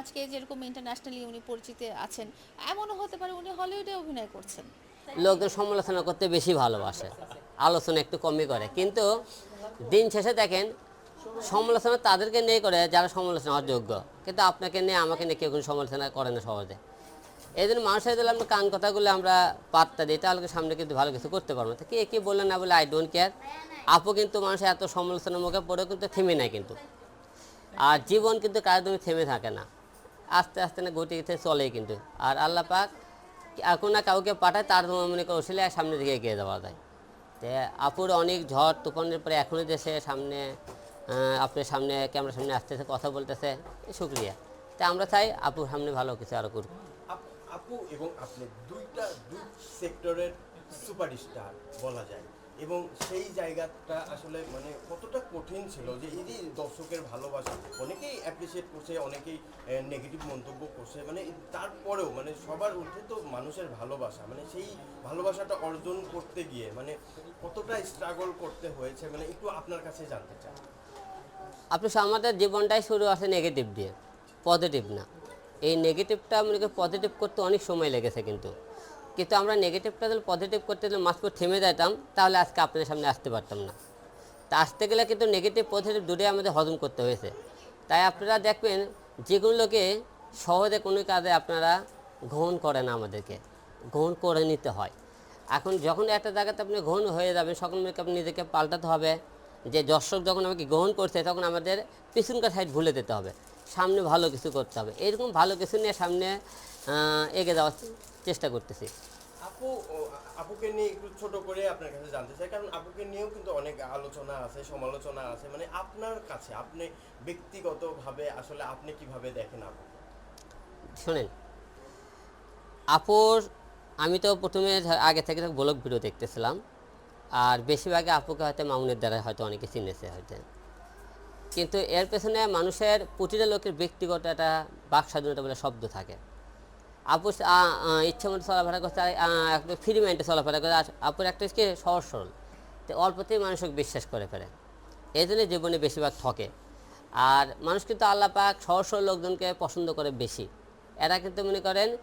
আজকে যেরকম ইন্টারন্যাশনালি উনি পরিচিত আছেন, এমনও হতে পারে উনি হলিউডে অভিনয় করছেন। লোকজন সমালোচনা করতে বেশি ভালোবাসে, আলোচনা একটু কমই করে। কিন্তু দিন শেষে দেখেন, সমালোচনা তাদেরকে নিয়ে করে যারা সমালোচনা হওয়ার যোগ্য কিন্তু আপনাকে নিয়ে, আমাকে নিয়ে কেউ কোনো সমালোচনা করে না সহজে। এই জন্য মানুষের যদি আমরা কান কথাগুলো আমরা পাত্তা দিই, তাহলে সামনে কিন্তু ভালো কিছু করতে পারব তো কে, কী বললেন না বলে আই ডোন্ট কেয়ার আপু কিন্তু মানুষের এত সমালোচনার মুখে পড়েও কিন্তু থেমে নেয় কিন্তু। আর জীবন কিন্তু কারোর থেমে থাকে না। আস্তে আস্তে না গতিতে চলে কিন্তু। আর আল্লাহ পাক এখন না কাউকে পাঠায় তার মনে করে ওসিলে সামনের দিকে এগিয়ে যাওয়া যায়। তো আপুর অনেক ঝড় তুফানের পরে এখনও দেশে সামনে আহ, আপনার সামনে ক্যামেরার সামনে আসতেছে কথা বলতেছে শুক্রিয়া। তা আমরা চাই আপুর সামনে ভালো কিছু আরও করুক। আপু এবং আপনি দুইটা দুই সেক্টরের সুপারস্টার বলা যায়। এবং সেই জায়গাটা আসলে মানে কতটা কঠিন ছিল যে এই যে দর্শকের ভালোবাসা, অনেকেই অ্যাপ্রিসিয়েট করছে, অনেকেই নেগেটিভ মন্তব্য করছে মানে তারপরেও মানে সবার ঊর্ধ্বে তো মানুষের ভালোবাসা মানে সেই ভালোবাসাটা অর্জন করতে গিয়ে মানে কতটা স্ট্রাগল করতে হয়েছে মানে একটু আপনার কাছে জানতে চাই। আপনি আমাদের জীবনটাই শুরু আছে নেগেটিভ দিয়ে পজিটিভ না। এই নেগেটিভটা আমাদেরকে পজিটিভ করতে অনেক সময় লেগেছে কিন্তু। কিন্তু আমরা নেগেটিভটা যদি পজিটিভ করতে যদি মাঝপর থেমে যেতাম তাহলে আজকে আপনাদের সামনে আসতে পারতাম না। তা আসতে গেলে কিন্তু নেগেটিভ পজিটিভ দুটোই আমাদের হজম করতে হয়েছে। তাই আপনারা দেখবেন যেগুলোকে সহজে কোনো কাজে আপনারা গ্রহণ করেন না আমাদেরকে, গ্রহণ করে নিতে হয়। এখন যখন একটা জায়গাতে আপনি গ্রহণ হয়ে যাবেন, সকল আপনি নিজেকে পাল্টাতে হবে। যে দর্শক যখন আমাকে গ্রহণ করছে, তখন আমাদের পিছনকার সাইড ভুলে যেতে হবে। সামনে ভালো কিছু করতে হবে। এরকম ভালো কিছু নিয়ে সামনে এগিয়ে যাওয়ার চেষ্টা করতেছি। আপু আপুকে নিয়ে একটু ছোট করে আপনার কাছে জানতে চাই কারণ আপুকে নিয়েও কিন্তু অনেক আলোচনা আছে সমালোচনা আছে। মানে আপনার কাছে আপনি ব্যক্তিগতভাবে আসলে আপনি কীভাবে দেখেন আপু? শোনেন আপুর আমি তো প্রথমে আগে থেকে ব্লগ ভিডিও দেখতেছিলাম আর বেশিরভাগে আপুকে হয়তো মামুনের দ্বারা হয়তো অনেকে চিনেছে হয়তো। কিন্তু এর পেছনে মানুষের প্রতিটা লোকের ব্যক্তিগত একটা বাক স্বাধীনতা বলে শব্দ থাকে। আপু স- আ- আ, ইচ্ছে মতো চলাফেরা করতে ফ্রি মাইন্ডে চলাফেরা করে আপুর একটা কি সহজ সরল। তো অল্পতেই মানুষকে বিশ্বাস করে ফেলে। এই জন্য জীবনে বেশিরভাগ ঠকে। আর মানুষ কিন্তু আল্লাহ পাক সহজ সরল লোকজনকে পছন্দ করে বেশি। এরা কিন্তু মনে করেন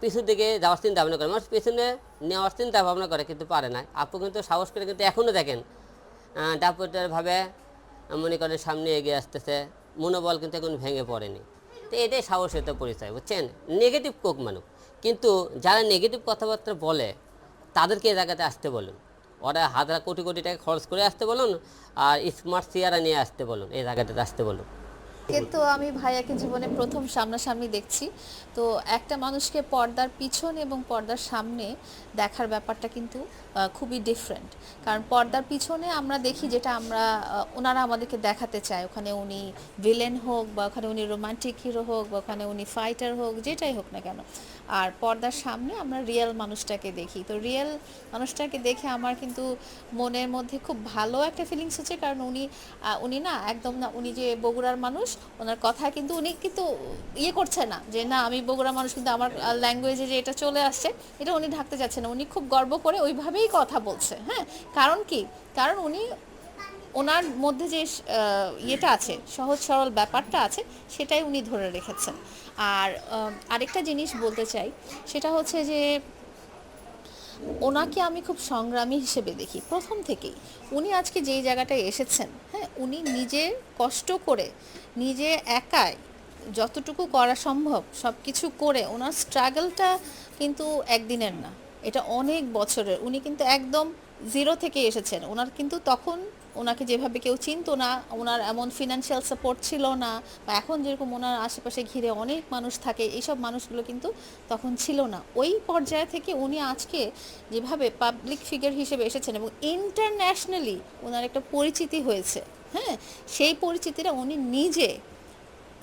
পিছুর দিকে যাওয়ার চিন্তা ভাবনা করে। মানুষ পিছনে নেওয়ার চিন্তা ভাবনা করে কিন্তু পারে না। আপু কিন্তু সাহস করে কিন্তু এখনও দেখেন ডাপুটারভাবে মনে করেন সামনে এগিয়ে আসতেছে, মনোবল কিন্তু এখন ভেঙে পড়েনি। তো এটাই সাহসিকতা পরিচয়, বুঝছেন? নেগেটিভ কোক মানুষ কিন্তু যারা নেগেটিভ কথাবার্তা বলে, তাদেরকে এ জায়গাতে আসতে বলুন। ওরা হাজার কোটি কোটি টাকা খরচ করে আসতে বলুন, আর স্মার্ট চেয়ারা নিয়ে আসতে বলুন, এই জায়গাটাতে আসতে বলুন। কিন্তু আমি ভাইয়াকে জীবনে প্রথম সামনাসামনি দেখছি। তো একটা মানুষকে পর্দার পিছন এবং পর্দার সামনে দেখার ব্যাপারটা কিন্তু খুবই ডিফারেন্ট কারণ পর্দার পিছনে আমরা দেখি যেটা আমরা ওনারা আমাদেরকে দেখাতে চায়। ওখানে উনি ভিলেন হোক বা ওখানে উনি রোমান্টিক হিরো হোক বা ওখানে উনি ফাইটার হোক, যেটাই হোক না কেন। আর পর্দার সামনে আমরা রিয়েল মানুষটাকে দেখি। তো রিয়েল মানুষটাকে দেখে আমার কিন্তু মনের মধ্যে খুব ভালো একটা ফিলিংস হচ্ছে, কারণ উনি উনি না একদম না, উনি যে বগুড়ার মানুষ, ওনার কথা কিন্তু উনি কিন্তু ইয়ে করছে না যে না, আমি বগুড়ার মানুষ কিন্তু আমার ল্যাঙ্গুয়েজে যে এটা চলে আসছে, এটা উনি ঢাকতে যাচ্ছে না। উনি খুব গর্ব করে ওইভাবেই কথা বলছে হ্যাঁ? কারণ কি? কারণ উনি ওনার মধ্যে যে ইয়েটা আছে, সহজ সরল ব্যাপারটা আছে, সেটাই উনি ধরে রেখেছেন। আর আরেকটা জিনিস বলতে চাই, সেটা হচ্ছে যে, ওনাকে আমি খুব সংগ্রামী হিসেবে দেখি। প্রথম থেকেই উনি আজকে যেই জায়গাটায় এসেছেন হ্যাঁ উনি নিজে কষ্ট করে, নিজে একাই যতটুকু করা সম্ভব সব কিছু করে ওনার স্ট্রাগলটা কিন্তু একদিনের না। এটা অনেক বছরের। উনি কিন্তু একদম জিরো থেকে এসেছেন। ওনার কিন্তু তখন ওনাকে যেভাবে কেউ চিনতো না, ওনার এমন ফিনান্সিয়াল সাপোর্ট ছিল না বা এখন যেরকম ওনার আশেপাশে ঘিরে অনেক মানুষ থাকে, এইসব মানুষগুলো কিন্তু তখন ছিল না। ওই পর্যায়ে থেকে উনি আজকে যেভাবে পাবলিক ফিগার হিসেবে এসেছেন এবং ইন্টারন্যাশনালি ওনার একটা পরিচিতি হয়েছে হ্যাঁ? সেই পরিচিতিটা উনি নিজে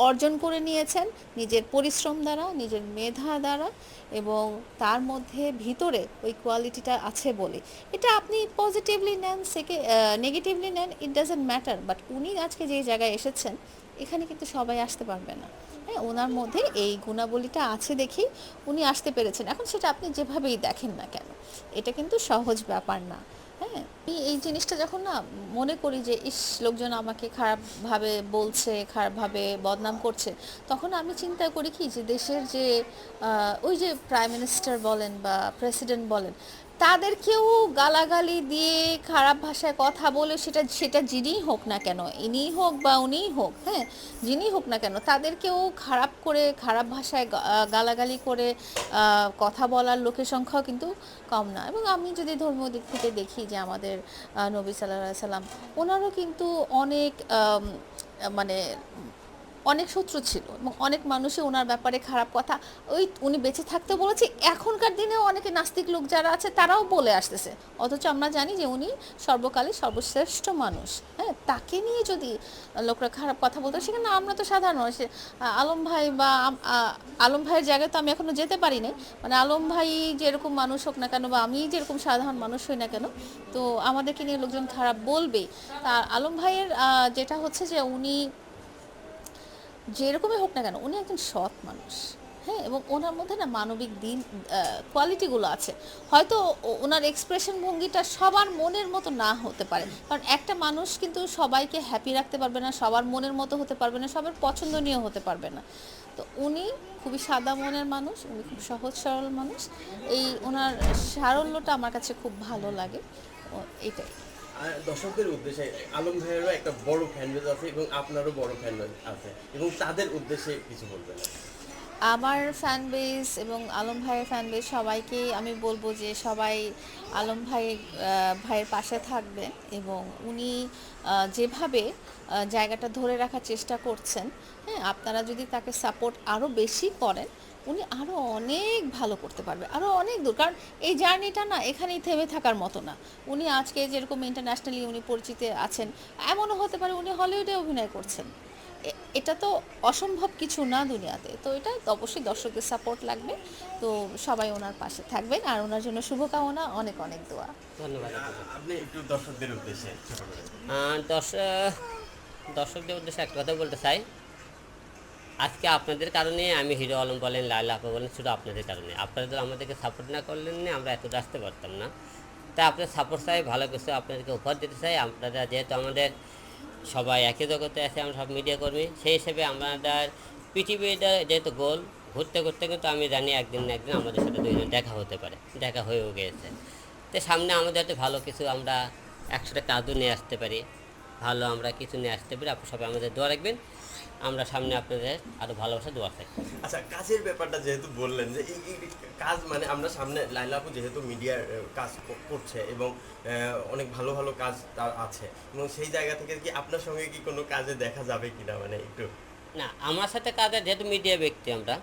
অর্জন করে নিয়েছেন নিজের পরিশ্রম দ্বারা, নিজের মেধা দ্বারা এবং তার মধ্যে ভিতরে ওই কোয়ালিটিটা আছে বলে। এটা আপনি পজিটিভলি নেন সেকে নেগেটিভলি নেন ইট ডাজেন্ট ম্যাটার বাট উনি আজকে যেই জায়গায় এসেছেন, এখানে কিন্তু সবাই আসতে পারবে না। হ্যাঁ ওনার মধ্যে এই গুণাবলীটা আছে দেখেই উনি আসতে পেরেছেন। এখন সেটা আপনি যেভাবেই দেখেন না কেন, এটা কিন্তু সহজ ব্যাপার না। হ্যাঁ এই জিনিসটা যখন না মনে করি যে, ইস, লোকজন আমাকে খারাপভাবে বলছে, খারাপভাবে বদনাম করছে, তখন আমি চিন্তা করি কি যে, দেশের যে ওই যে প্রাইম মিনিস্টার বলেন বা প্রেসিডেন্ট বলেন তাদেরকেও গালাগালি দিয়ে খারাপ ভাষায় কথা বলে সেটা সেটা যিনিই হোক না কেন, ইনিই হোক বা উনিই হোক হ্যাঁ যিনি হোক না কেন, তাদেরকেও খারাপ করে, খারাপ ভাষায় গালাগালি করে কথা বলার লোকের সংখ্যাও কিন্তু কম না। এবং আমি যদি ধর্মীয় দিক থেকে দেখি যে আমাদের নবী সাল্লাহ সাল্লাম ওনারও কিন্তু অনেক মানে অনেক শত্রু ছিল এবং অনেক মানুষই ওনার ব্যাপারে খারাপ কথা, ওই উনি বেঁচে থাকতে বলেছে। এখনকার দিনেও অনেকে নাস্তিক লোক যারা আছে তারাও বলে আসতেছে। অথচ আমরা জানি যে উনি সর্বকালে সর্বশ্রেষ্ঠ মানুষ। হ্যাঁ তাকে নিয়ে যদি লোকরা খারাপ কথা বলতো, সেখানে আমরা তো সাধারণ মানুষ। আলম ভাই বা আলম ভাইয়ের জায়গায় তো আমি এখনও যেতে পারি নাই। মানে আলম ভাই যেরকম মানুষ হোক না কেন বা আমি যেরকম সাধারণ মানুষ হই না কেন, তো আমাদেরকে নিয়ে লোকজন খারাপ বলবেই। তা আলম ভাইয়ের যেটা হচ্ছে যে উনি যেরকমই হোক না কেন, উনি একজন সৎ মানুষ হ্যাঁ? এবং ওনার মধ্যে না মানবিক দিন কোয়ালিটিগুলো আছে। হয়তো ওনার এক্সপ্রেশন ভঙ্গিটা সবার মনের মতো না হতে পারে। কারণ একটা মানুষ কিন্তু সবাইকে হ্যাপি রাখতে পারবে না, সবার মনের মতো হতে পারবে না, সবার পছন্দনীয় হতে পারবে না। তো উনি খুবই সাদা মনের মানুষ, উনি খুব সহজ সরল মানুষ। এই ওনার সারল্যটা আমার কাছে খুব ভালো লাগে। এটাই দর্শকদের উদ্দেশ্যে আলম ভাইয়েরও একটা বড় ফ্যান বেজ আছে এবং আপনারও বড় ফ্যান বেজ আছে এবং তাদের উদ্দেশ্যে কিছু বলবেন? আমার ফ্যান বেস এবং আলম ভাইয়ের ফ্যান বেস সবাইকে আমি বলব যে সবাই আলম ভাই ভাইয়ের পাশে থাকবে এবং উনি যেভাবে জায়গাটা ধরে রাখার চেষ্টা করছেন হ্যাঁ আপনারা যদি তাকে সাপোর্ট আরও বেশি করেন উনি আরও অনেক ভালো করতে পারবে আরও অনেক দূর। কারণ এই জার্নিটা না এখানেই থেমে থাকার মতো না। উনি আজকে যেরকম ইন্টারন্যাশনালি উনি পরিচিত আছেন এমনও হতে পারে উনি হলিউডে অভিনয় করছেন। এ- এটা তো অসম্ভব কিছু না দুনিয়াতে। তো এটা অবশ্যই দর্শকদের সাপোর্ট লাগবে। তো সবাই ওনার পাশে থাকবেন আর ওনার জন্য শুভকামনা অনেক অনেক দোয়া। ধন্যবাদ। আপনি একটু দর্শকদের উদ্দেশ্যে ছোট দর্শক দর্শকদের উদ্দেশ্যে একটা কথা বলতে চাই। আজকে আপনাদের কারণে আমি হিরো আলম বলেন লাইলা আপা বলেন, শুধু আপনাদের কারণে। আপনারা যদি আমাদেরকে সাপোর্ট না করলেন না আমরা এত আসতে পারতাম না। তাই আপনার সাপোর্ট চাই, ভালো কিছু আপনাদেরকে উপহার দিতে চাই। আপনারা যেহেতু আমাদের সবাই একই জগতে আছে, আমরা সব মিডিয়া কর্মী, সেই হিসেবে আমাদের পৃথিবীটা যেহেতু গোল, ঘুরতে ঘুরতে কিন্তু আমি জানি একদিন না একদিন আমাদের সাথে দুইজন দেখা হতে পারে, দেখা হয়েও গিয়েছে। তো সামনে আমাদের হাতে ভালো কিছু আমরা একসাথে কাজও নিয়ে আসতে পারি, ভালো আমরা কিছু নিয়ে আসতে পারি। আপনি সবাই আমাদের দোয়া রাখবেন। আমরা সামনে আপনাদের আরও ভালোবাসা দোয়া চাই। আচ্ছা কাজের ব্যাপারটা যেহেতু বললেন যে এই কাজ মানে আমরা সামনে লাইলা আপু যেহেতু মিডিয়ার কাজ করছে এবং অনেক ভালো ভালো কাজ তার আছে এবং সেই জায়গা থেকে কি আপনার সঙ্গে কি কোনো কাজে দেখা যাবে কিনা? মানে একটু না আমার সাথে কাজের যেহেতু মিডিয়া ব্যক্তি আমরা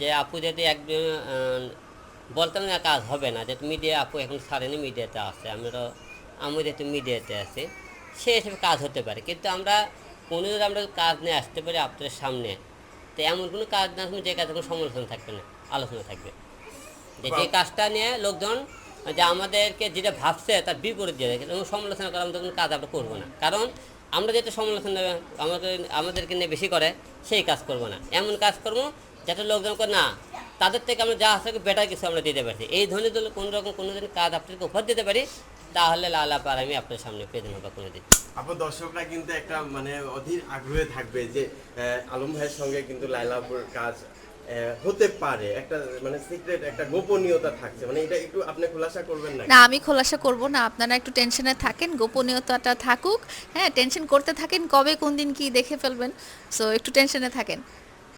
যে আপু যদি একদিন আহ, বলতাম না কাজ হবে না যেহেতু মিডিয়া আপু এখন ছাড়েনি মিডিয়াতে আছে আমরা আমি যেহেতু মিডিয়াতে আছি সে হিসেবে কাজ হতে পারে কিন্তু আমরা কোনো যদি আমরা কাজ নিয়ে আসতে পারি আপনাদের সামনে তো এমন কোনো কাজ না আসবে যে কাজে কোনো সমালোচনা থাকবে না আলোচনা থাকবে। যে যে কাজটা নিয়ে লোকজন যে আমাদেরকে যেটা ভাবছে তার বিপরীত দিয়ে দেখে এবং সমালোচনা করার মতো কোনো কাজ আমরা করব না। কারণ আমরা যেটা সমালোচনা আমাদের আমাদেরকে নিয়ে বেশি করে সেই কাজ করব না। এমন কাজ করব যাতে লোকজন করে না তাদের থেকে আমরা যা আছে বেটার কিছু আমরা দিতে পারি এই ধরনের কোনো রকম কোনো দিন কাজ আপনাদেরকে উপহার দিতে পারি তাহলে লালা পার আমি আপনার সামনে প্রেজেন্ট হব কোনো দিন আপু দর্শকরা কিন্তু একটা মানে অধীর আগ্রহে থাকবে যে আলম ভাইয়ের সঙ্গে কিন্তু লাইলা কাজ হতে পারে। একটা মানে সিক্রেট একটা গোপনীয়তা থাকছে। মানে এটা একটু আপনি খোলাসা করবেন না না আমি খোলাসা করব না। আপনারা একটু টেনশনে থাকেন গোপনীয়তাটা থাকুক। হ্যাঁ টেনশন করতে থাকেন কবে কোন দিন কি দেখে ফেলবেন। সো একটু টেনশনে থাকেন।